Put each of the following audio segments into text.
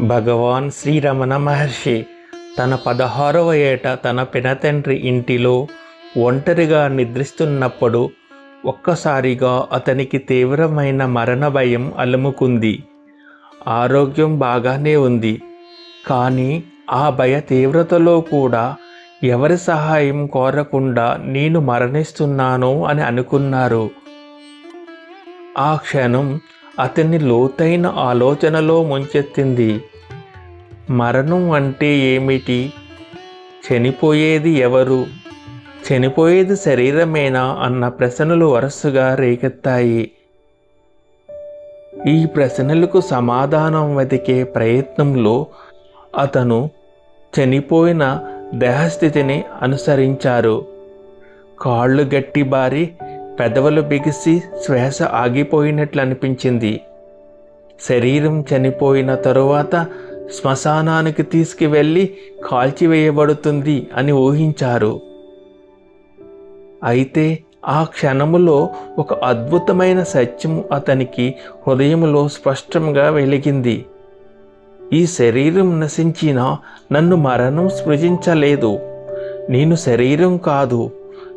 భగవాన్ శ్రీరమణ మహర్షి తన పదహారవ ఏట తన పినతండ్రి ఇంటిలో ఒంటరిగా నిద్రిస్తున్నప్పుడు ఒక్కసారిగా అతనికి తీవ్రమైన మరణ భయం అలుముకుంది. ఆరోగ్యం బాగానే ఉంది. కానీ ఆ భయ తీవ్రతలో కూడా ఎవరి సహాయం కోరకుండా నేను మరణిస్తున్నాను అని అనుకున్నారు. ఆ క్షణం అతన్ని లోతైన ఆలోచనలో ముంచెత్తింది. మరణం అంటే ఏమిటి? చనిపోయేది ఎవరు? చనిపోయేది శరీరమేనా? అన్న ప్రశ్నలు వరుసగా రేకెత్తాయి. ఈ ప్రశ్నలకు సమాధానం వెతికే ప్రయత్నంలో అతను చనిపోయిన దేహస్థితిని అనుసరించారు. కాళ్ళు గట్టి బారి పెదవులు బిగిసి శ్వాస ఆగిపోయినట్లు అనిపించింది శరీరం చనిపోయిన తరువాత శ్మశానానికి తీసుకువెళ్ళి కాల్చివేయబడుతుంది అని ఊహించారు. అయితే ఆ క్షణములో ఒక అద్భుతమైన సత్యం అతనికి హృదయంలో స్పష్టంగా వెలిగింది. ఈ శరీరం నశించినా నన్ను మరణం స్పృశించలేదు నేను శరీరం కాదు.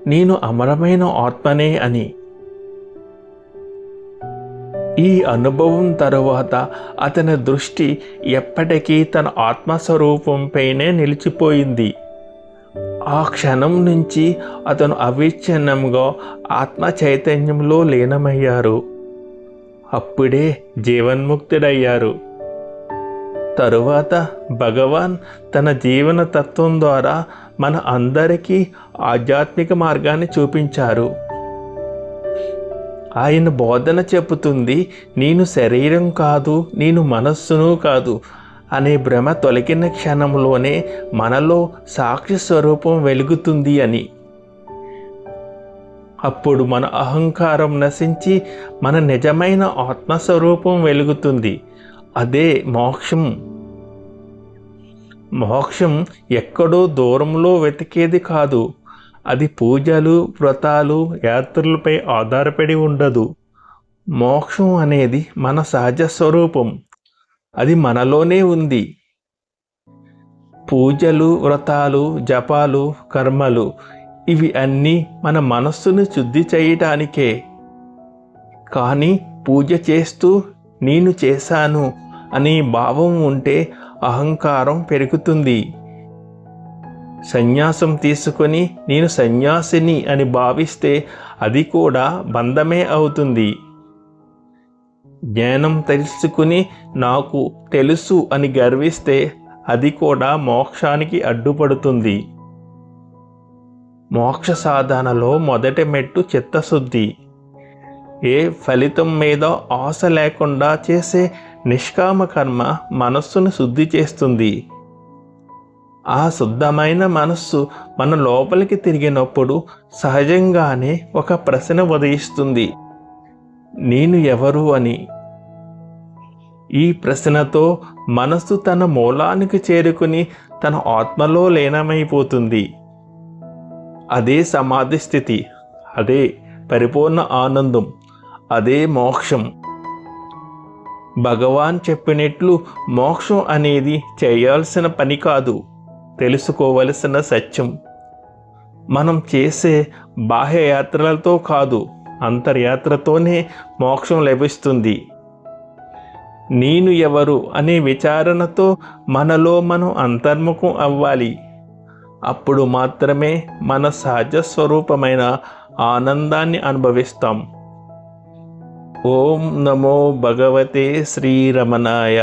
నేను అమరమైన ఆత్మనే అని. ఈ అనుభవం తరువాత అతని దృష్టి ఎప్పటికీ తన ఆత్మస్వరూపంపైనే నిలిచిపోయింది. ఆ క్షణం నుంచి అతను అవిచ్ఛిన్నంగా ఆత్మ చైతన్యంలో లీనమయ్యారు. అప్పుడే జీవన్ముక్తుడయ్యారు. తరువాత భగవాన్ తన జీవన తత్వం ద్వారా మన అందరికీ ఆధ్యాత్మిక మార్గాన్ని చూపించారు. ఆయన బోధన చెబుతుంది నేను శరీరం కాదు నేను మనస్సును కాదు అనే భ్రమ తొలగిన క్షణంలోనే మనలో సాక్షి స్వరూపం వెలుగుతుంది అని. అప్పుడు మన అహంకారం నశించి మన నిజమైన ఆత్మస్వరూపం వెలుగుతుంది. అదే మోక్షం. మోక్షం ఎక్కడో దూరంలో వెతికేది కాదు. అది పూజలు వ్రతాలు యాత్రలపై ఆధారపడి ఉండదు. మోక్షం అనేది మన సహజ స్వరూపం. అది మనలోనే ఉంది. పూజలు వ్రతాలు జపాలు కర్మలు ఇవి అన్నీ మన మనస్సును శుద్ధి చేయటానికే. కానీ పూజ చేస్తూ నేను చేశాను అనే భావం ఉంటే అహంకారం పెరుగుతుంది. సన్యాసం తీసుకొని నేను సన్యాసిని అని భావిస్తే అది కూడా బంధమే అవుతుంది. జ్ఞానం తెలుసుకుని నాకు తెలుసు అని గర్విస్తే అది కూడా మోక్షానికి అడ్డుపడుతుంది. మోక్ష సాధనలో మొదటి మెట్టు చిత్తశుద్ధి. ఏ ఫలితం మీద ఆశ లేకుండా చేసే నిష్కామ కర్మ మనస్సును శుద్ధి చేస్తుంది. ఆ శుద్ధమైన మనస్సు మన లోపలికి తిరిగినప్పుడు సహజంగానే ఒక ప్రశ్న ఉదయిస్తుంది. నేను ఎవరు అని? ఈ ప్రశ్నతో మనస్సు తన మూలానికి చేరుకుని తన ఆత్మలో లీనమైపోతుంది. అదే సమాధి స్థితి అదే పరిపూర్ణ ఆనందం. అదే మోక్షం. భగవాన్ చెప్పినట్లు మోక్షం అనేది చేయాల్సిన పని కాదు తెలుసుకోవలసిన సత్యం. మనం చేసే బాహ్య యాత్రలతో కాదు అంతర్యాత్రతోనే మోక్షం లభిస్తుంది. నేను ఎవరు అనే విచారణతో మనలో మనం అంతర్ముఖం అవ్వాలి. అప్పుడు మాత్రమే మన సహజ స్వరూపమైన ఆనందాన్ని అనుభవిస్తాం. ॐ नमो भगवते श्रीरमणाय